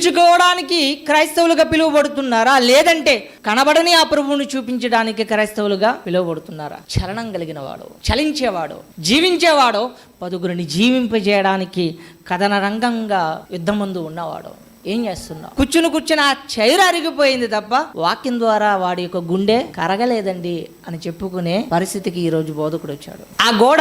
పిలుచుకోవడానికి క్రైస్తవులుగా పిలువబడుతున్నారా? లేదంటే కనబడని ఆ ప్రభువును చూపించడానికి క్రైస్తవులుగా పిలువబడుతున్నారా? చలనం కలిగిన వాడు చలించేవాడు జీవించేవాడు పదుగురిని జీవింపజేయడానికి కథన రంగంగా యుద్ధముందు ఉన్నవాడు. ఏం చేస్తున్నావు? కూర్చుని కూర్చుని ఆ చైర్ అరిగిపోయింది తప్ప వాక్యం ద్వారా వాడి యొక్క గుండె కరగలేదండి అని చెప్పుకునే పరిస్థితికి ఈ రోజు బోధకుడు వచ్చాడు. ఆ గోడ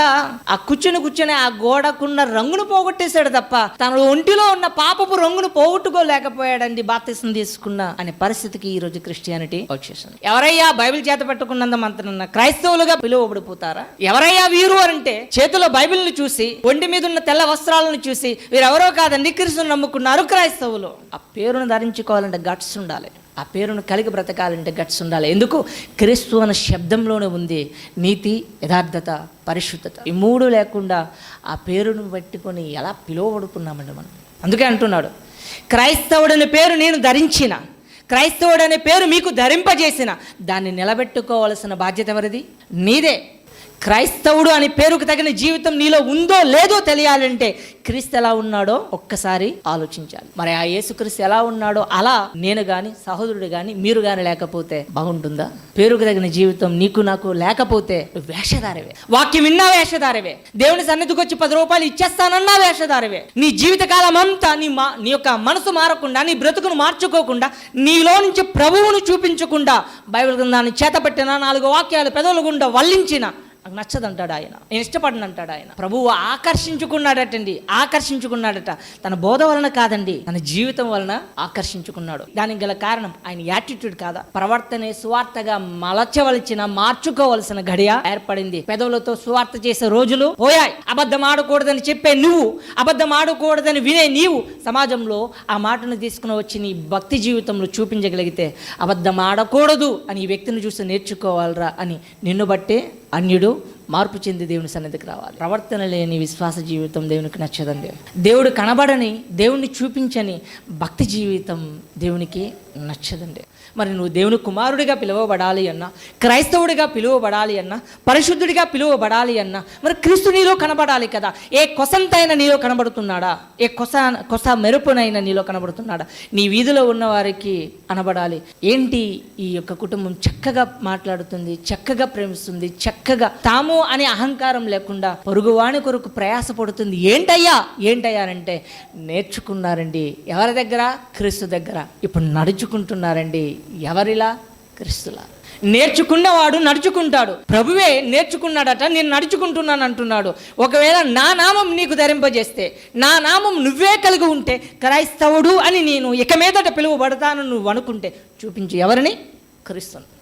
ఆ కూర్చుని కూర్చుని ఆ గోడకున్న రంగును పోగొట్టేశాడు తప్ప తన ఒంటిలో ఉన్న పాపపు రంగును పోగొట్టుకోలేకపోయాడండి బాప్తిసం తీసుకున్న అనే పరిస్థితికి ఈ రోజు క్రిస్టియానిటీ వచ్చేసింది. ఎవరయ్యా బైబిల్ చేత పట్టుకున్నంత మంత్రన్న క్రైస్తవులుగా పిలువబడిపోతారా? ఎవరయ్యా వీరు అంటే చేతిలో బైబిల్ని చూసి ఒంటి మీద ఉన్న తెల్ల వస్త్రాలను చూసి వీరెవరో కాదండి క్రీస్తుని నమ్ముకున్నారు క్రైస్తవులు. ఆ పేరును ధరించుకోవాలంటే గట్స్ ఉండాలి. ఆ పేరును కలిగి బ్రతకాలంటే గట్స్ ఉండాలి. ఎందుకు? క్రీస్తు అన్న శబ్దంలోనే ఉంది. నీతి యథార్థత పరిశుద్ధత. ఈ మూడు లేకుండా ఆ పేరును పెట్టుకొని ఎలా పిలువబడుకున్నామండి మనం? అందుకే అంటున్నాడు క్రైస్తవుడని పేరు నేను ధరించిన క్రైస్తవుడు అనే పేరు మీకు ధరింపజేసిన దాన్ని నిలబెట్టుకోవాల్సిన బాధ్యత ఎవరిది? నీదే. క్రైస్తవుడు అని పేరుకు తగిన జీవితం నీలో ఉందో లేదో తెలియాలంటే క్రీస్తు ఎలా ఉన్నాడో ఒక్కసారి ఆలోచించాలి. మరి ఆ యేసుక్రీస్తు ఎలా ఉన్నాడో అలా నేను గాని సహోదరుడు గాని మీరు గాని లేకపోతే బాగుంటుందా? పేరుకు తగిన జీవితం నీకు నాకు లేకపోతే వేషధారవే. వాక్యం విన్నా వేషధారవే. దేవుని సన్నిధికి వచ్చి పది రూపాయలు ఇచ్చేస్తానన్నా వేషధారవే. నీ జీవితకాలం అంతా నీ మా నీ యొక్క మనసు మారకుండా నీ బ్రతుకును మార్చుకోకుండా నీలో నుంచి ప్రభువును చూపించకుండా బైబిల్ గ్రంథాన్ని చేతపట్టిన నాలుగు వాక్యాలు పెదవులు గుండా వల్లించిన నాకు నచ్చదంటాడు ఆయన. నేను ఇష్టపడను అంటాడు ఆయన. ప్రభువు ఆకర్షించుకున్నాడటండి. ఆకర్షించుకున్నాడట. తన బోధ వలన కాదండి తన జీవితం వలన ఆకర్షించుకున్నాడు. దానికి గల కారణం ఆయన యాటిట్యూడ్ కాదా? ప్రవర్తనే సువార్తగా మలచవలసిన మార్చుకోవలసిన గడియ ఏర్పడింది. పెదవులతో సువార్త చేసే రోజులు పోయాయి. అబద్ధం ఆడకూడదని చెప్పే నువ్వు అబద్ధం ఆడకూడదని వినే నీవు సమాజంలో ఆ మాటను తీసుకుని వచ్చి నీ భక్తి జీవితంలో చూపించగలిగితే అబద్ధం ఆడకూడదు అని ఈ వ్యక్తిని చూసి నేర్చుకోవాలరా అని నిన్ను బట్టే అన్యుడు మార్పు చెంది దేవుని సన్నిధికి రావాలి. ప్రవర్తన లేని విశ్వాస జీవితం దేవునికి నచ్చదండి. దేవుడు కనబడని దేవుణ్ణి చూపించని భక్తి జీవితం దేవునికి నచ్చదండి. మరి నువ్వు దేవుని కుమారుడిగా పిలువబడాలి అన్నా క్రైస్తవుడిగా పిలువబడాలి అన్నా పరిశుద్ధుడిగా పిలువబడాలి అన్నా మరి క్రీస్తు నీలో కనబడాలి కదా. ఏ కొసంతైన నీలో కనబడుతున్నాడా? ఏ కొస కొస మెరుపునైన నీలో కనబడుతున్నాడా? నీ వీధిలో ఉన్న వారికి అనబడాలి. ఏంటి ఈ యొక్క కుటుంబం చక్కగా మాట్లాడుతుంది చక్కగా ప్రేమిస్తుంది చక్కగా తాము అనే అహంకారం లేకుండా పొరుగువాణి కొరకు ప్రయాసపడుతుంది. ఏంటయ్యా? ఏంటయ్యా అంటే నేర్చుకున్నారండి. ఎవరి దగ్గర? క్రీస్తు దగ్గర. ఇప్పుడు నడుచుకుంటున్నారండి ఎవరిలా? క్రీస్తులా. నేర్చుకున్నవాడు నడుచుకుంటాడు. ప్రభువే నేర్చుకున్నాడట నేను నడుచుకుంటున్నాను అంటున్నాడు. ఒకవేళ నా నామం నీకు ధరింపజేస్తే నా నామం నువ్వే కలిగి ఉంటే క్రైస్తవుడు అని నేను ఇక మీదట పిలువబడతాను నువ్వు అనుకుంటే చూపించు ఎవరిని? క్రీస్తును.